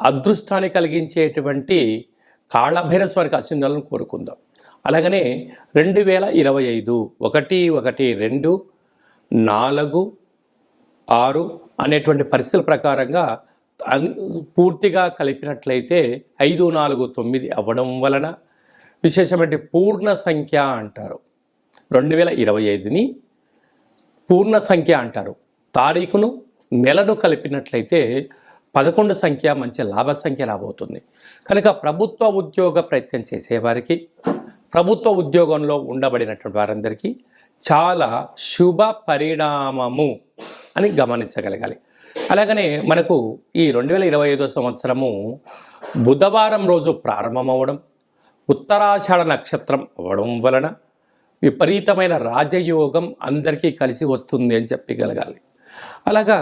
అదృష్టాన్ని కలిగించేటువంటి కాళభైర స్వారికి ఆశీర్వాదాలను కోరుకుందాం. అలాగనే రెండు వేల ఇరవై ఐదు ఒకటి ఒకటి రెండు నాలుగు ఆరు అనేటువంటి పరిస్థితుల ప్రకారంగా అన్- పూర్తిగా కలిపినట్లయితే ఐదు నాలుగు తొమ్మిది అవ్వడం వలన విశేషమైన పూర్ణ సంఖ్య అంటారు. రెండు వేల ఇరవై ఐదుని పూర్ణ సంఖ్య అంటారు. తారీఖును నెలను కలిపినట్లయితే పదకొండు సంఖ్య మంచి లాభ సంఖ్య రాబోతుంది. కనుక ప్రభుత్వ ఉద్యోగ ప్రయత్నం చేసేవారికి ప్రభుత్వ ఉద్యోగంలో ఉండబడినటువంటి వారందరికీ చాలా శుభ పరిణామము అని గమనించగలగాలి. అలాగనే మనకు ఈ రెండు వేల ఇరవై ఐదో సంవత్సరము బుధవారం రోజు ప్రారంభమవడం ఉత్తరాషాఢ నక్షత్రం అవ్వడం వలన విపరీతమైన రాజయోగం అందరికీ కలిసి వస్తుంది అని చెప్పగలగాలి. అలాగా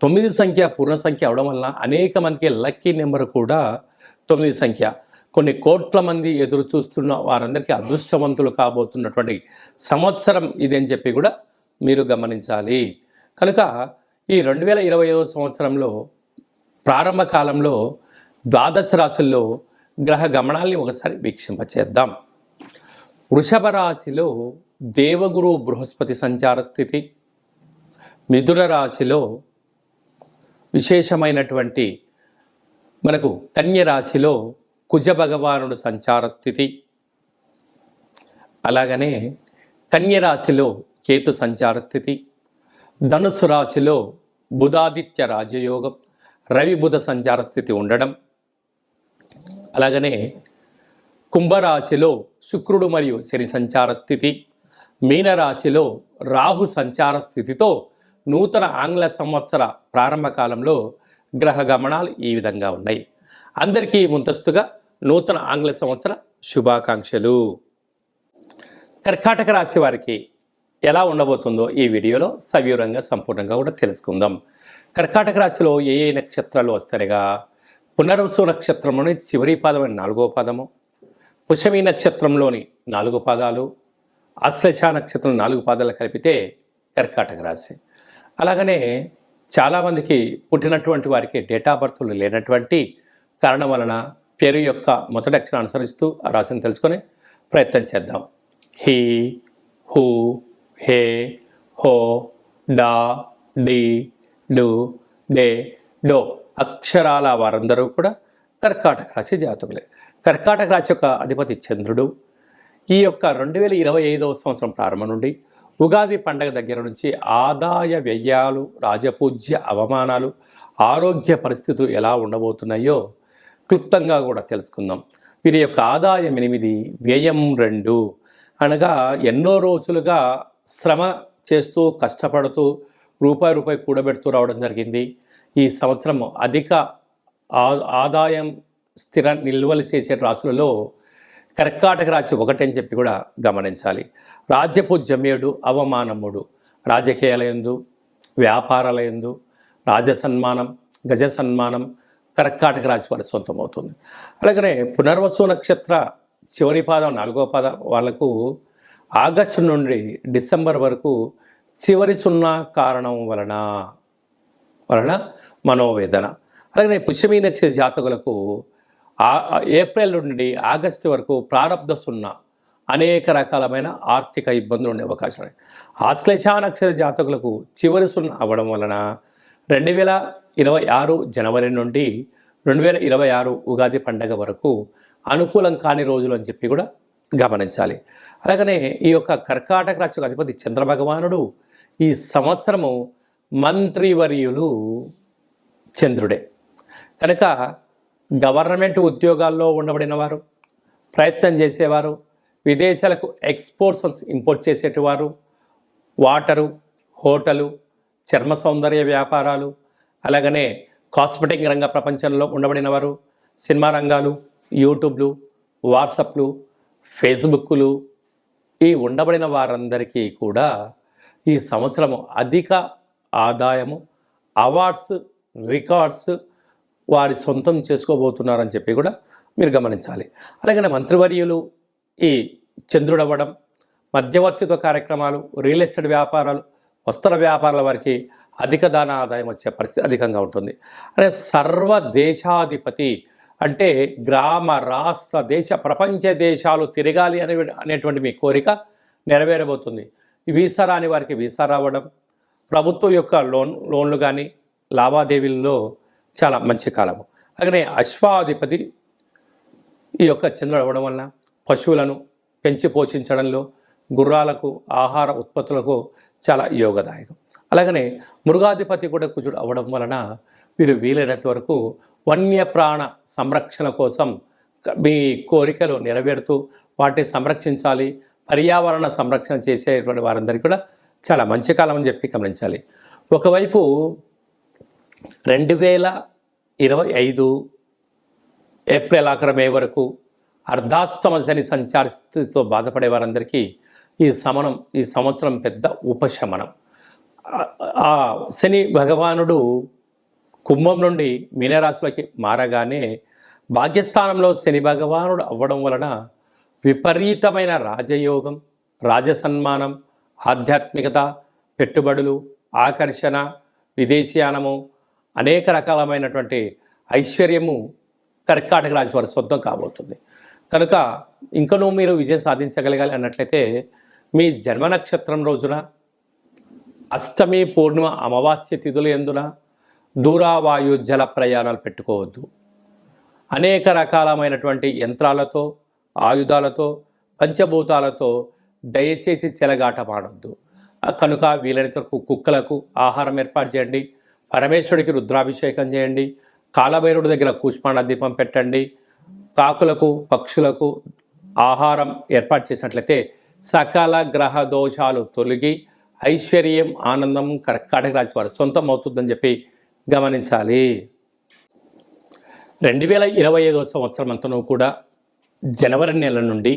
తొమ్మిది సంఖ్య పూర్ణ సంఖ్య అవడం వలన అనేక మందికి లక్కీ నెంబర్ కూడా తొమ్మిది సంఖ్య. కొన్ని కోట్ల మంది ఎదురు చూస్తున్న వారందరికీ అదృష్టవంతులు కాబోతున్నటువంటి సంవత్సరం ఇది అని చెప్పి కూడా మీరు గమనించాలి. కనుక ఈ రెండు వేల ఇరవై సంవత్సరంలో ప్రారంభ కాలంలో ద్వాదశ రాశుల్లో గ్రహ గమనాల్ని ఒకసారి వీక్షింపచేద్దాం. వృషభ రాశిలో దేవగురు బృహస్పతి సంచార స్థితి మిథున రాశిలో విశేషమైనటువంటి మనకు కన్యరాశిలో కుజ భగవానుడు సంచార స్థితి. అలాగనే కన్యరాశిలో కేతు సంచార స్థితి. ధనుసు రాశిలో బుధాదిత్య రాజయోగం రవి బుధ సంచార స్థితి ఉండడం. అలాగనే కుంభరాశిలో శుక్రుడు మరియు శని సంచార స్థితి. మీనరాశిలో రాహు సంచార స్థితితో నూతన ఆంగ్ల సంవత్సర ప్రారంభ కాలంలో గ్రహ గమనాలు ఈ విధంగా ఉన్నాయి. అందరికీ ముందస్తుగా నూతన ఆంగ్ల సంవత్సర శుభాకాంక్షలు. కర్కాటక రాశి వారికి ఎలా ఉండబోతుందో ఈ వీడియోలో సవివరంగా సంపూర్ణంగా కూడా తెలుసుకుందాం. కర్కాటక రాశిలో ఏ ఏ నక్షత్రాలు వస్తాయిగా? పునర్వసు నక్షత్రంలోని చివరి పాదమైన నాలుగో పాదము. పుషమి నక్షత్రంలోని నాలుగు పాదాలు. ఆశ్లేష నక్షత్రం నాలుగు పాదాలు కలిపితే కర్కాటక రాశి. అలాగనే చాలామందికి పుట్టినటువంటి వారికి డేటా బర్త్లు లేనటువంటి కారణం వలన పేరు యొక్క మొదటి అక్షరం అనుసరిస్తూ ఆ రాశిని తెలుసుకొని ప్రయత్నం చేద్దాం. హీ హూ హే హో డా డి డు డే డో అక్షరాల వారందరూ కూడా కర్కాటక రాశి జాతకులే. కర్కాటక రాశి యొక్క అధిపతి చంద్రుడు. ఈ యొక్క రెండు వేల ఇరవై ఐదవ సంవత్సరం ప్రారంభం నుండి ఉగాది పండగ దగ్గర నుంచి ఆదాయ వ్యయాలు రాజపూజ్య అవమానాలు ఆరోగ్య పరిస్థితులు ఎలా ఉండబోతున్నాయో క్లుప్తంగా కూడా తెలుసుకుందాం. వీరి యొక్క ఆదాయం ఎనిమిది వ్యయం రెండు అనగా ఎన్నో రోజులుగా శ్రమ చేస్తూ కష్టపడుతూ రూపాయి రూపాయి కూడబెడుతూ రావడం జరిగింది. ఈ సంవత్సరం అధిక ఆ- ఆదాయం స్థిర నిల్వలు చేసే రాసులలో కర్కాటక రాశి ఒకటని చెప్పి కూడా గమనించాలి. రాజ్యపూజ్యమేడు అవమానముడు. రాజకీయాలయందు వ్యాపారాలయందు రాజ సన్మానం గజ సన్మానం కర్కాటక రాశి వారి సొంతమవుతుంది. అలాగనే పునర్వసు నక్షత్ర చివరి పాదం నాలుగో పాదం వాళ్ళకు ఆగస్టు నుండి డిసెంబర్ వరకు చివరి సున్నా కారణం వలన వలన మనోవేదన. అలాగే పుష్యమీ నక్షత్ర జాతకులకు ఏప్రిల్ నుండి ఆగస్టు వరకు ప్రారంభ సున్నా అనేక రకాలమైన ఆర్థిక ఇబ్బందులు ఉండే అవకాశం ఉన్నాయి. ఆశ్లేష నక్షత్ర జాతకులకు చివరి సున్నా అవ్వడం వలన రెండు వేల ఇరవై ఆరు జనవరి నుండి రెండు వేల ఇరవై ఆరు ఉగాది పండగ వరకు అనుకూలం కాని రోజులు అని చెప్పి కూడా గమనించాలి. అలాగనే ఈ యొక్క కర్కాటక రాశి అధిపతి చంద్రభగవానుడు ఈ సంవత్సరము మంత్రివర్యులు చంద్రుడే. కనుక గవర్నమెంట్ ఉద్యోగాల్లో ఉండబడిన వారు ప్రయత్నం చేసేవారు విదేశాలకు ఎక్స్పోర్ట్స్ ఇంపోర్ట్ చేసేటివారు వాటరు హోటలు చర్మ సౌందర్య వ్యాపారాలు అలాగనే కాస్మెటిక్ రంగ ప్రపంచంలో ఉండబడిన వారు సినిమా రంగాలు యూట్యూబ్లు వాట్సప్లు ఫేస్బుక్లు ఈ ఉండబడిన వారందరికీ కూడా ఈ సంవత్సరము అధిక ఆదాయము అవార్డ్స్ రికార్డ్స్ వారి సొంతం చేసుకోబోతున్నారని చెప్పి కూడా మీరు గమనించాలి. అలాగే మంత్రివర్యులు ఈ చంద్రుడవ్వడం మధ్యవర్తిత్వ కార్యక్రమాలు రియల్ ఎస్టేట్ వ్యాపారాలు వస్త్ర వ్యాపారాల వారికి అధిక దాన ఆదాయం వచ్చే పరిస్థితి అధికంగా ఉంటుంది. అదే సర్వ దేశాధిపతి అంటే గ్రామ రాష్ట్ర దేశ ప్రపంచ దేశాలు తిరగాలి అనే అనేటువంటి మీ కోరిక నెరవేరబోతుంది. వీసా రాని వారికి వీసా రావడం ప్రభుత్వం యొక్క లోన్ లోన్లు కానీ లావాదేవీల్లో చాలా మంచి కాలము. అలాగనే అశ్వాధిపతి ఈ యొక్క చంద్రుడు అవ్వడం వలన పశువులను పెంచి పోషించడంలో గుర్రాలకు ఆహార ఉత్పత్తులకు చాలా యోగదాయకం. అలాగనే మృగాధిపతి కూడా కుజుడు అవ్వడం వలన మీరు వీలైనంత వరకు వన్యప్రాణ సంరక్షణ కోసం మీ కోరికలు నెరవేరుతూ వాటిని సంరక్షించాలి పర్యావరణ సంరక్షణ చేసేటువంటి వారందరికీ కూడా చాలా మంచి కాలం అని చెప్పి గమనించాలి. ఒకవైపు రెండు వేల ఇరవై ఐదు ఏప్రిల్ ఆఖరి మే వరకు అర్ధాస్తమ శని సంచార స్థితితో బాధపడే వారందరికీ ఈ సమనం ఈ సంవత్సరం పెద్ద ఉపశమనం. ఆ- ఆ శని భగవానుడు కుంభం నుండి మీనరాశిలోకి మారగానే భాగ్యస్థానంలో శని భగవానుడు అవ్వడం వలన విపరీతమైన రాజయోగం రాజసన్మానం ఆధ్యాత్మికత పెట్టుబడులు ఆకర్షణ విదేశీయానము అనేక రకాలమైనటువంటి ఐశ్వర్యము కర్కాటక రాశి వారి సొంతం కాబోతుంది. కనుక ఇంకనూ మీరు విజయం సాధించగలగాలి అన్నట్లయితే మీ జన్మ నక్షత్రం రోజున అష్టమి పూర్ణిమ అమావాస్య తిథులు ఎందున దూరావాయు జల ప్రయాణాలు పెట్టుకోవద్దు. అనేక రకాలమైనటువంటి యంత్రాలతో ఆయుధాలతో పంచభూతాలతో దయచేసి చెలగాట మాడొద్దు కనుక వీలైనంత కుక్కలకు ఆహారం ఏర్పాటు చేయండి. పరమేశ్వరుడికి రుద్రాభిషేకం చేయండి. కాలభైరుడి దగ్గర కూష్మాండ దీపం పెట్టండి. కాకులకు పక్షులకు ఆహారం ఏర్పాటు చేసినట్లయితే సకల గ్రహ దోషాలు తొలగి ఐశ్వర్యం ఆనందం కర్కాటక రాశి వారి సొంతం అవుతుందని చెప్పి గమనించాలి. రెండు వేల ఇరవై ఐదో సంవత్సరం అంతనూ కూడా జనవరి నెల నుండి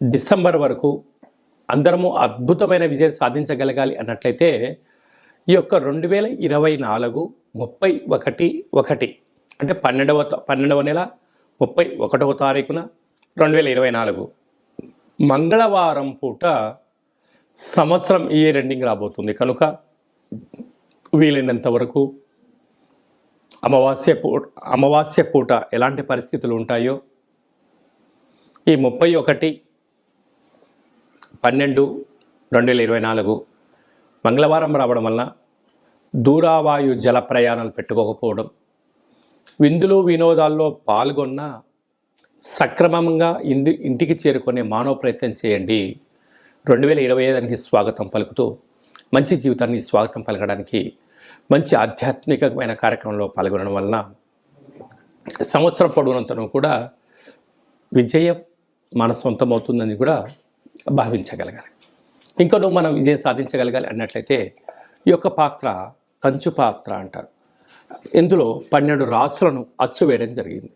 డిసెంబర్ వరకు అందరము అద్భుతమైన విజయం సాధించగలగాలి అన్నట్లయితే ఈ యొక్క రెండు వేల ఇరవై నాలుగు ముప్పై ఒకటి ఒకటి అంటే పన్నెండవ పన్నెండవ నెల ముప్పై ఒకటవ తారీఖున రెండు వేల ఇరవై నాలుగు మంగళవారం పూట సంవత్సరం ఇయర్ ఎండింగ్ రాబోతుంది. కనుక వీలైనంత వరకు అమావాస్య పూ అమావాస్య పూట ఎలాంటి పరిస్థితులు ఉంటాయో ఈ ముప్పై ఒకటి పన్నెండు రెండు వేల ఇరవై నాలుగు మంగళవారం రావడం వలన దూరావాయు జల ప్రయాణాలు పెట్టుకోకపోవడం విందులు వినోదాల్లో పాల్గొన్న సక్రమంగా ఇంది ఇంటికి చేరుకునే మానవ ప్రయత్నం చేయండి. రెండు వేల ఇరవై ఐదానికి స్వాగతం పలుకుతూ మంచి జీవితాన్ని స్వాగతం పలకడానికి మంచి ఆధ్యాత్మికమైన కార్యక్రమంలో పాల్గొనడం వలన సంవత్సరం పొడవునంతను కూడా విజయం మన సొంతమవుతుందని కూడా భావించగలగాలి. ఇంకా నువ్వు మనం విజయం సాధించగలగాలి అన్నట్లయితే ఈ యొక్క పాత్ర కంచు పాత్ర అంటారు. ఇందులో పన్నెండు రాసులను అచ్చు వేయడం జరిగింది.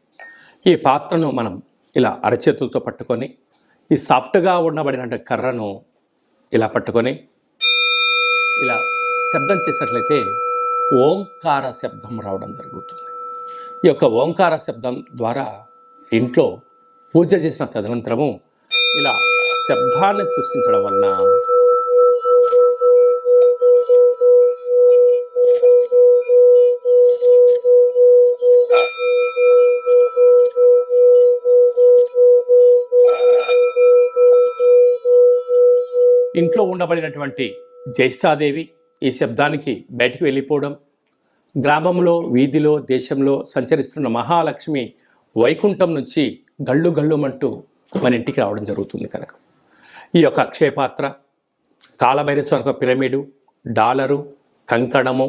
ఈ పాత్రను మనం ఇలా అరచేతులతో పట్టుకొని ఈ సాఫ్ట్గా ఉండబడిన కర్రను ఇలా పట్టుకొని ఇలా శబ్దం చేసినట్లయితే ఓంకార శబ్దం రావడం జరుగుతుంది. ఈ యొక్క ఓంకార శబ్దం ద్వారా ఇంట్లో పూజ చేసిన తదనంతరము ఇలా శబ్దాన్ని సృష్టించడం వలన ఇంట్లో ఉండబడినటువంటి జ్యేష్ఠాదేవి ఈ శబ్దానికి బయటికి వెళ్ళిపోవడం గ్రామంలో వీధిలో దేశంలో సంచరిస్తున్న మహాలక్ష్మి వైకుంఠం నుంచి గళ్ళు గళ్ళుమంటూ మన ఇంటికి రావడం జరుగుతుంది కనుక. ఈ యొక్క అక్షయపాత్ర కాలభైరస్వామి యొక్క పిరమిడు డాలరు కంకణము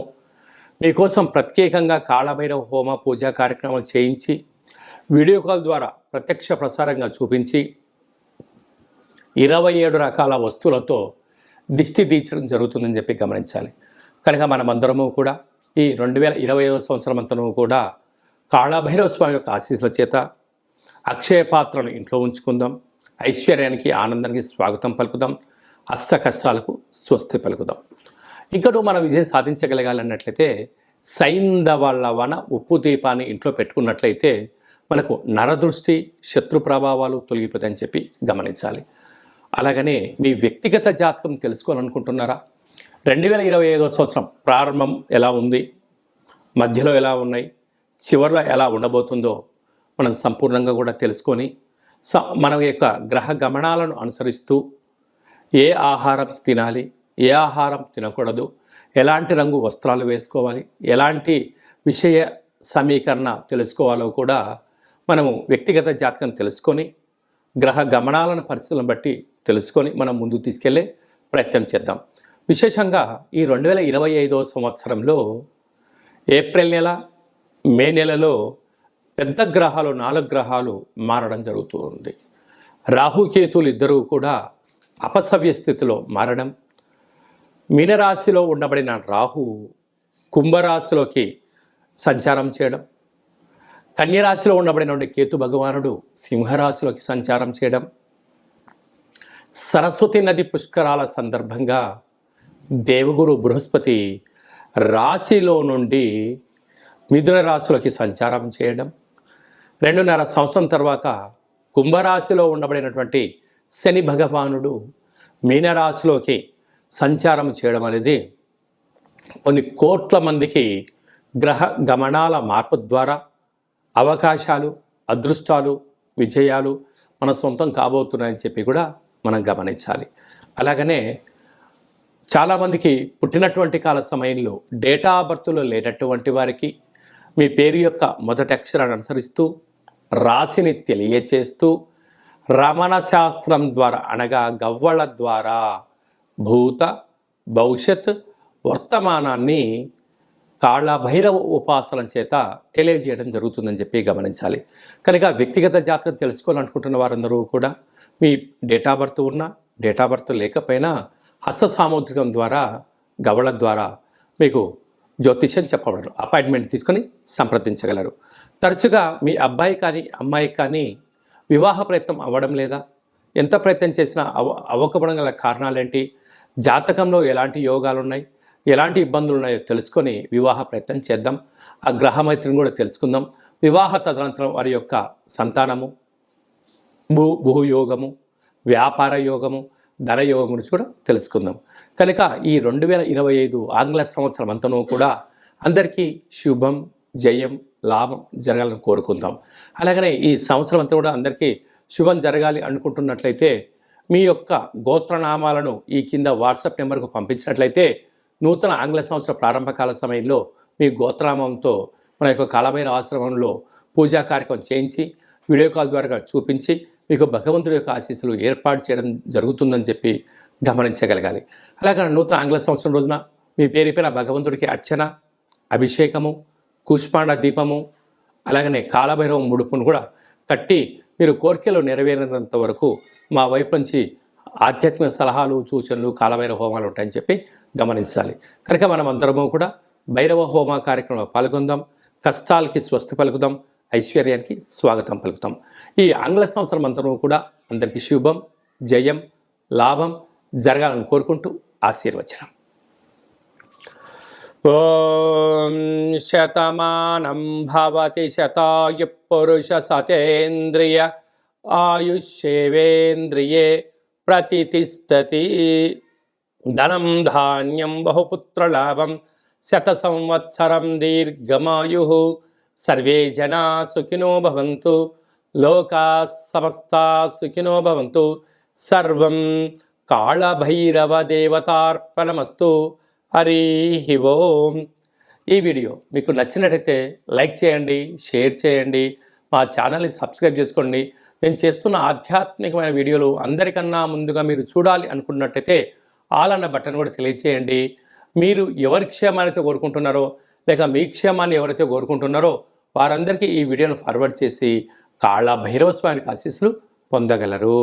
మీకోసం ప్రత్యేకంగా కాళభైరవ హోమ పూజా కార్యక్రమాలు చేయించి వీడియో కాల్ ద్వారా ప్రత్యక్ష ప్రసారంగా చూపించి ఇరవై ఏడు రకాల వస్తువులతో దిష్టి తీర్చడం జరుగుతుందని చెప్పి గమనించాలి. కనుక మనమందరము కూడా ఈ రెండు వేల ఇరవై సంవత్సరం అంతరము కూడా కాళభైరవ స్వామి యొక్క ఆశీస్సుల చేత అక్షయ పాత్రను ఇంట్లో ఉంచుకుందాం. ఐశ్వర్యానికి ఆనందానికి స్వాగతం పలుకుదాం. అష్ట కష్టాలకు స్వస్తి పలుకుదాం. ఇంకను మనం విజయం సాధించగలగాలన్నట్లయితే సైందవాళ్ళ వన ఉప్పు దీపాన్ని ఇంట్లో పెట్టుకున్నట్లయితే మనకు నరదృష్టి శత్రు ప్రభావాలు తొలగిపోతాయని చెప్పి గమనించాలి. అలాగనే మీ వ్యక్తిగత జాతకం తెలుసుకోవాలనుకుంటున్నారా? రెండు వేల ఇరవై ఐదో సంవత్సరం ప్రారంభం ఎలా ఉంది? మధ్యలో ఎలా ఉన్నాయి? చివరిలో ఎలా ఉండబోతుందో మనం సంపూర్ణంగా కూడా తెలుసుకొని స మన యొక్క గ్రహ గమనాలను అనుసరిస్తూ ఏ ఆహారం తినాలి ఏ ఆహారం తినకూడదు ఎలాంటి రంగు వస్త్రాలు వేసుకోవాలి ఎలాంటి విషయ సమీకరణ తెలుసుకోవాలో కూడా మనము వ్యక్తిగత జాతకం తెలుసుకొని గ్రహ గమనాలను పరిస్థితులను బట్టి తెలుసుకొని మనం ముందుకు తీసుకెళ్ళే ప్రయత్నం చేద్దాం. విశేషంగా ఈ రెండు వేల ఇరవై ఐదో సంవత్సరంలో ఏప్రిల్ నెల మే నెలలో పెద్ద గ్రహాలు నాలుగు గ్రహాలు మారడం జరుగుతూ ఉంది రాహుకేతులు ఇద్దరూ కూడా అపసవ్య స్థితిలో మారడం మీనరాశిలో ఉండబడిన రాహు కుంభరాశిలోకి సంచారం చేయడం కన్యరాశిలో ఉండబడినటువంటి కేతు భగవానుడు సింహరాశిలోకి సంచారం చేయడం సరస్వతి నది పుష్కరాల సందర్భంగా దేవగురు బృహస్పతి రాశిలో నుండి మిథున రాశిలోకి సంచారం చేయడం రెండున్నర సంవత్సరం తర్వాత కుంభరాశిలో ఉండబడినటువంటి శని భగవానుడు మీనరాశిలోకి సంచారం చేయడం అనేది కొన్ని కోట్ల మందికి గ్రహ గమనాల మార్పు ద్వారా అవకాశాలు అదృష్టాలు విజయాలు మన సొంతం కాబోతున్నాయని చెప్పి కూడా మనం గమనించాలి. అలాగనే చాలామందికి పుట్టినటువంటి కాల సమయంలో డేటా బర్త్లో లేనటువంటి వారికి మీ పేరు యొక్క మొదటి అక్షరాన్ని అనుసరిస్తూ రాశిని తెలియచేస్తూ రమణ శాస్త్రం ద్వారా అనగా గవ్వల ద్వారా భూత భవిష్యత్ వర్తమానాన్ని కాళ్ళ భైరవ ఉపాసన చేత తెలియజేయడం జరుగుతుందని చెప్పి గమనించాలి. కనుక వ్యక్తిగత జాతకం తెలుసుకోవాలనుకుంటున్న వారందరూ కూడా మీ డేటా బర్త్ ఉన్నా డేటా బర్త్ లేకపోయినా హస్త సాముద్రికం ద్వారా గవళ ద్వారా మీకు జ్యోతిష్యం చెప్పబడరు. అపాయింట్మెంట్ తీసుకొని సంప్రదించగలరు. తరచుగా మీ అబ్బాయి కానీ అమ్మాయి కానీ వివాహ ప్రయత్నం అవ్వడం లేదా ఎంత ప్రయత్నం చేసినా అవ అవ్వకపోవడం గల కారణాలేంటి జాతకంలో ఎలాంటి యోగాలు ఉన్నాయి ఎలాంటి ఇబ్బందులు ఉన్నాయో తెలుసుకొని వివాహ ప్రయత్నం చేద్దాం. ఆ గ్రహమైత్రిని కూడా తెలుసుకుందాం. వివాహ తదనంతరం వారి యొక్క సంతానము భూ భూయోగము వ్యాపార యోగము ధన యోగం గురించి కూడా తెలుసుకుందాం. కనుక ఈ రెండు వేల ఇరవై ఐదు ఆంగ్ల సంవత్సరం అంతనూ కూడా అందరికీ శుభం జయం లాభం జరగాలని కోరుకుందాం. అలాగనే ఈ సంవత్సరం అంతా కూడా అందరికీ శుభం జరగాలి అనుకుంటున్నట్లయితే మీ యొక్క గోత్రనామాలను ఈ కింద వాట్సాప్ నెంబర్కు పంపించినట్లయితే నూతన ఆంగ్ల సంవత్సర ప్రారంభకాల సమయంలో మీ గోత్రనామంతో మన యొక్క కాలభైర ఆశ్రమంలో పూజా కార్యక్రమం చేయించి వీడియో కాల్ ద్వారా చూపించి మీకు భగవంతుడి యొక్క ఆశీస్సులు ఏర్పాటు చేయడం జరుగుతుందని చెప్పి గమనించగలగాలి. అలాగే నూతన ఆంగ్ల సంవత్సరం రోజున మీ పేరు పైన భగవంతుడికి అర్చన అభిషేకము కూష్పాండ దీపము అలాగనే కాలభైరవం ముడుపును కూడా కట్టి మీరు కోరికలు నెరవేరినంత వరకు మా వైపు నుంచి ఆధ్యాత్మిక సలహాలు సూచనలు కాలభైరవ హోమాలు ఉంటాయని చెప్పి గమనించాలి. కనుక మనం అందరము కూడా భైరవ హోమ కార్యక్రమంలో పాల్గొందాం. కష్టాలకి స్వస్తి పలుకుదాం. ఐశ్వర్యానికి స్వాగతం పలుకుతాం. ఈ ఆంగ్ల సంవత్సరం అంతరం కూడా అందరికీ శుభం జయం లాభం జరగాలని కోరుకుంటూ ఆశీర్వచనం. ఓం శతమానం భవతి శతాయు పురుష సతేంద్రియ ఆయుష్యేవేంద్రియే ప్రతిష్టతి ధనం ధాన్యం బహుపుత్రలాభం శత సంవత్సరం దీర్ఘమాయు. సర్వే జనా సుఖినో భవంతు. లోకా సమస్తా సుఖినో భవంతు. సర్వం కాళభైరవ దేవతార్పణమస్తు హరి ఓం. ఈ వీడియో మీకు నచ్చినట్టయితే లైక్ చేయండి షేర్ చేయండి మా ఛానల్ని సబ్స్క్రైబ్ చేసుకోండి. నేను చేస్తున్న ఆధ్యాత్మికమైన వీడియోలు అందరికన్నా ముందుగా మీరు చూడాలి అనుకున్నట్టయితే ఆల్ అన్న బటన్ కూడా తెలియచేయండి. మీరు ఎవరి క్షేమాన్ని కోరుకుంటున్నారో లేక మీ క్షేమాన్ని ఎవరైతే కోరుకుంటున్నారో వారందరికీ ఈ వీడియోను ఫార్వర్డ్ చేసి కాళ్ళ భైరవ స్వామికి ఆశీస్సులు పొందగలరు.